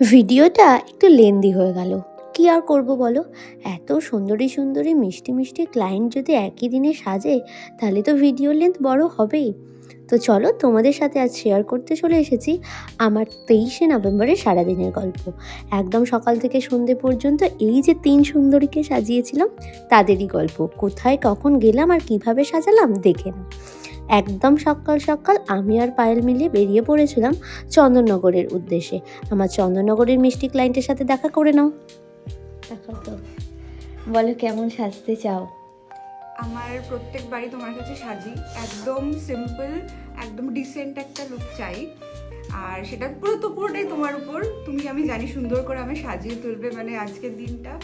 ভিডিওটা একটু লেন্দি হয়ে গেল। কি আর করব বলো? এত সুন্দরী সুন্দরী মিষ্টি মিষ্টি ক্লায়েন্ট যদি একই দিনে সাজে, তাহলে তো ভিডিও লেন্থ বড় হবেই। তো চলো তোমাদের সাথে আজ শেয়ার করতে চলে এসেছি আমার তেইশে নভেম্বরের সারাদিনের গল্প। একদম সকাল থেকে সন্ধে পর্যন্ত এই যে তিন সুন্দরীকে সাজিয়েছিলাম, তাদেরই গল্প। কোথায়, কখন গেলাম আর কীভাবে সাজালাম, দেখে নাও। একদম সকাল সকাল আমি আর পায়েল মিলিয়ে বেরিয়ে পড়েছিলাম চন্দননগরের উদ্দেশ্যে। আমার চন্দননগরের মিষ্টি ক্লায়েন্টের সাথে দেখা করে নাও। বলো কেমন সাজতে চাও? আমার প্রত্যেক বাড়ি তোমার কাছে সাজি। একদম সিম্পল একদম ডিসেন্ট একটা লুক চাই। আর সেটা পুরো তো পুরোটাই তোমার উপর। তুমি আমি জানি সুন্দর করে আমি সাজিয়ে তুলবে মানে আজকের দিনটা।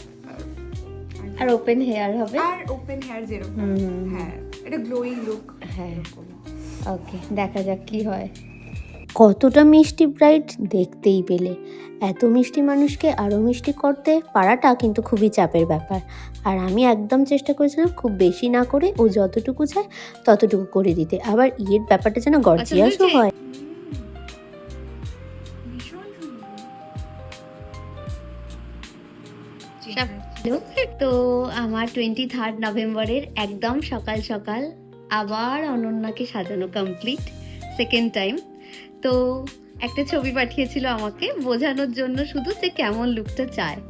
আর- ওপেন হেয়ার হবে? আর ওপেন হেয়ার যেরকম। হ্যাঁ এটা গ্লোয়িং লুক হ্যাঁ। ওকে দেখা যাক কি হয়। কতটা মিষ্টি ব্রাইট দেখতেই পেলে। এত মিষ্টি মানুষকে আরও মিষ্টি করতে পারাটা কিন্তু খুবই চাপের ব্যাপার। আর আমি একদম চেষ্টা করেছিলাম খুব বেশি না করে ও যতটুকু চায় ততটুকু করে দিতে। আবার ইয়ের ব্যাপারটা যেন গর্জিয়াসও হয়। তো আমার টোয়েন্টি থার্ড নভেম্বরের একদম সকাল সকাল আবার অনন্যাকে সাজানো কমপ্লিট সেকেন্ড টাইম তো একটা ছবি পাঠিয়েছিল আমাকে বোঝানোর জন্য শুধু যে কেমন লুকটা চায়।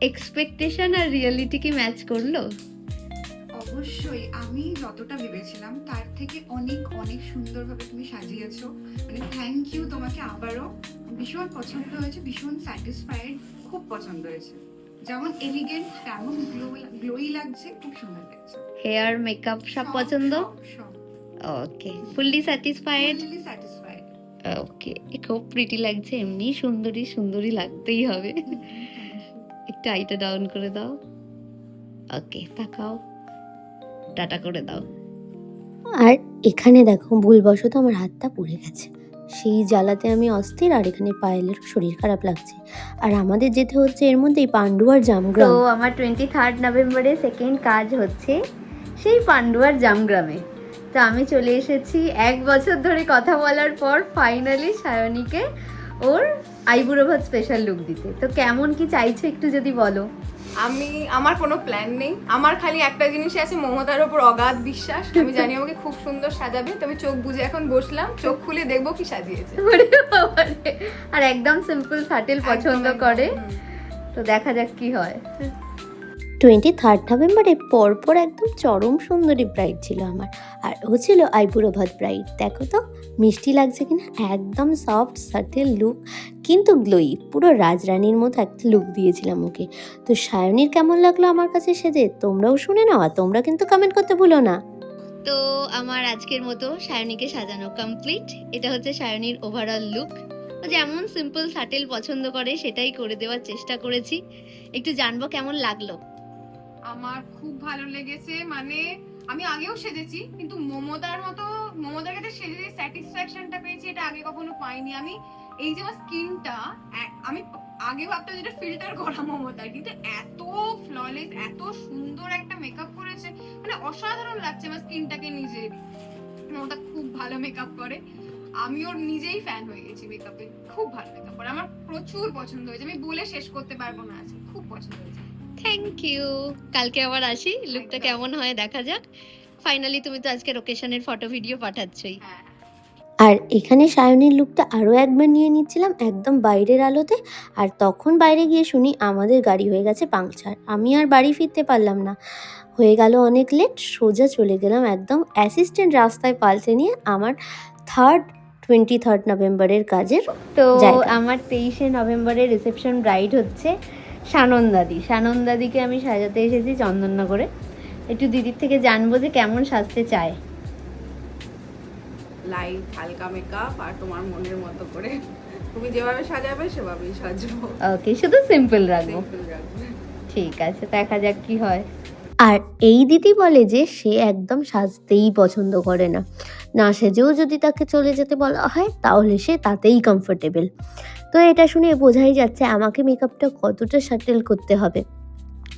এক্সপেকটেশন আর রিয়েলিটি কি ম্যাচ করল? অবশ্যই আমি যতটা ভেবেছিলাম তার থেকে অনেক অনেক সুন্দরভাবে তুমি সাজিয়েছো। মানে থ্যাংক ইউ তোমাকে আবারও। ভীষণ পছন্দ হয়েছে ভীষণ স্যাটিসফাইড খুব পছন্দ হয়েছে। যেমন এলিগেন্ট তেমন গ্লোই লাগছে খুব সুন্দর লাগছে। হেয়ার মেকআপ সব পছন্দ? সব। ওকে ফুললি স্যাটিসফাইড ওকে খুব প্রিটি লাগছে এমনি সুন্দরী সুন্দরী লাগতেই হবে। একটু আইটা ডাউন করে দাও। ওকে তাকাও। টাটা করে দাও। আর এখানে দেখো ভুলবশত আমার হাতটা পড়ে গেছে। সেই জ্বালাতে আমি অস্থির আর এখানে পায়েলের শরীর খারাপ লাগছে। আর আমাদের যেতে হচ্ছে এর মধ্যেই পান্ডুয়ার তো জামগ্রাম আমার টোয়েন্টি থার্ড নভেম্বরে সেকেন্ড কাজ হচ্ছে সেই পান্ডুয়ার জামগ্রামে। তো আমি চলে এসেছি। এক বছর ধরে কথা বলার পর ফাইনালি সায়নীকে ওর আইবুড়ো ভাত স্পেশাল লুক দিতে। তো কেমন কি চাইছো একটু যদি বলো? আমি আমার কোনো প্ল্যান নেই। আমার খালি একটা জিনিসই আছে মমতার ওপর অগাধ বিশ্বাস। আমি জানি আমাকে খুব সুন্দর সাজাবে। তবে চোখ বুজে এখন বসলাম চোখ খুলে দেখব কি সাজিয়েছে। আর একদম সিম্পল সাটেল পছন্দ করে। তো দেখা যাক কি হয়। টোয়েন্টি থার্ড নভেম্বরে পরপর একদম চরম সুন্দরী ব্রাইড ছিল আমার। আর ও ছিল আইবুড়ো ভাত ব্রাইড দেখো তো, মিষ্টি লাগছে কিনা? একদম সফট সাটেল লুক কিন্তু গ্লোই পুরো রাজরানীর মতো একটা লুক দিয়েছিলাম ওকে। তো সায়নীর কেমন লাগল আমার কাছে সেজে তোমরাও শুনে নাও, আর তোমরা কিন্তু কমেন্ট করতে ভুলো না। তো আমার আজকের মতো সায়নীকে সাজানো কমপ্লিট এটা হচ্ছে সায়নীর ওভারঅল লুক যেমন সিম্পল সাটেল পছন্দ করে সেটাই করে দেওয়ার চেষ্টা করেছি। একটু জানব কেমন লাগল। আমার খুব ভালো লেগেছে মানে আমি আগেও সেজেছি, কিন্তু মমতার মতো, মমতার কাছে সেজে যে স্যাটিসফ্যাকশনটা পেয়েছি, এটা আগে কখনো পাইনি। আমি এই যে আমার স্কিনটা আমি আগে ভাবতাম যেটা ফিল্টার করা মমতার, কিন্তু এত ফ্ললেস এত সুন্দর একটা মেকআপ করেছে মানে অসাধারণ লাগছে আমার স্কিনটাকে নিজে। মমতা খুব ভালো মেকআপ করে। আমি ওর নিজেই ফ্যান হয়ে গেছি মেকআপে খুব ভালো মেকআপ করে। আমার প্রচুর পছন্দ হয়েছে, আমি বলে শেষ করতে পারব না আজকে, খুব পছন্দ হয়েছে। থ্যাংক ইউ কালকে আবার আসি। লুকটা কেমন হয় দেখা যাক। ফাইনালি তুমি তো আজকে লোকেশনের ফটো ভিডিও পাঠাচ্ছই। হ্যাঁ। আর এখানে সায়নের লুকটা আরও একবার নিয়ে নিচ্ছিলাম একদম বাইরের আলোতে। আর তখন বাইরে গিয়ে শুনি আমাদের গাড়ি হয়ে গেছে পাংচার আমি আর বাড়ি ফিরতে পারলাম না। হয়ে গেল অনেক লেট সোজা চলে গেলাম একদম অ্যাসিস্ট্যান্ট রাস্তায় পাল্টে নিয়ে আমার থার্ড টোয়েন্টি থার্ড নভেম্বরের কাজের তো। আমার তেইশে নভেম্বরের রিসেপশন ব্রাইড হচ্ছে। সানন্দাদি। সানন্দাদিকে আমি সাজাতে এসেছি চন্দননগরে। একটু দিদির থেকে জানব যে কেমন সাজতে চায়। লাইট হালকা মেকআপ আর তোমার মনের মতো করে। তুমি যেভাবে সাজাবে সেভাবেই সাজবো। ওকে শুধু সিম্পল রাখব। ঠিক আছে দেখা যাক কি হয়। আর এই দিদি বলে যে সে একদম সাজতেই পছন্দ করে না। না সেজেও যদি তাকে চলে যেতে বলা হয় তাহলে সে তাতেই কমফোর্টেবল তো এটা শুনে বোঝাই যাচ্ছে আমাকে মেকআপটা কতটা শাটেল করতে হবে।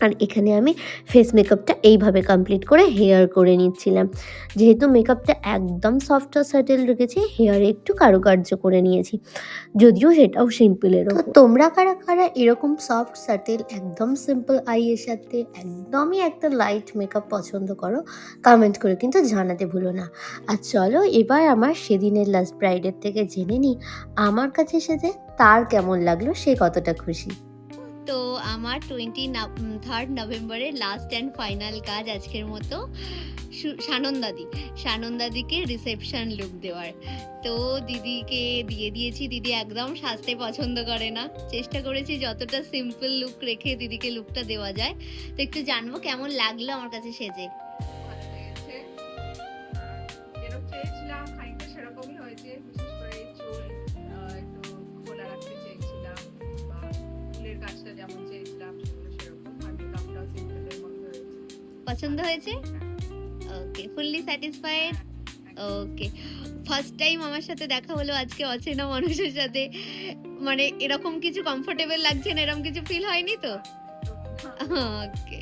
আর এখানে আমি ফেস মেকআপটা এইভাবে কমপ্লিট করে হেয়ার করে নিচ্ছিলাম। যেহেতু মেকআপটা একদম সফট আর সাটেল রেখেছি হেয়ারে একটু কারুকার্য করে নিয়েছি। যদিও সেটাও সিম্পলের তোমরা কারা কারা এরকম সফট সাটেল একদম সিম্পল আইয়ের সাথে একদমই একটা লাইট মেকআপ পছন্দ করো কমেন্ট করে কিন্তু জানাতে ভুলো না। আর চলো এবার আমার সেদিনের লাস্ট ব্রাইডের থেকে জেনে নিই আমার কাছে সেজে তার কেমন লাগল সে কতটা খুশি? তো আমার টোয়েন্টি থার্ড নভেম্বরের লাস্ট অ্যান্ড ফাইনাল কাজ আজকের মতো। সানন্দাদি সানন্দাদিকে রিসেপশন লুক দেওয়ার। তো দিদিকে দিয়ে দিয়েছি, দিদি একদম সাজতে পছন্দ করে না। চেষ্টা করেছি যতটা সিম্পল লুক রেখে দিদিকে লুকটা দেওয়া যায়। তো একটু জানব কেমন লাগল আমার কাছে সেজে। পছন্দ হয়েছে? Okay fully satisfied okay first time আমার সাথে দেখা হলো আজকে অচেনা মানুষের সাথে। মানে এরকম কিছু কমফোর্টেবল লাগছে না, এরকম কিছু ফিল হয়নি তো? ওকে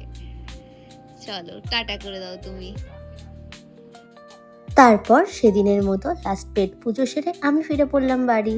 চলো, টাটা করে দাও তুমি। তারপর সেদিনের মতো লাস্ট পেট পুজো সেরে আমি ফিরে পড়লাম বাড়ি।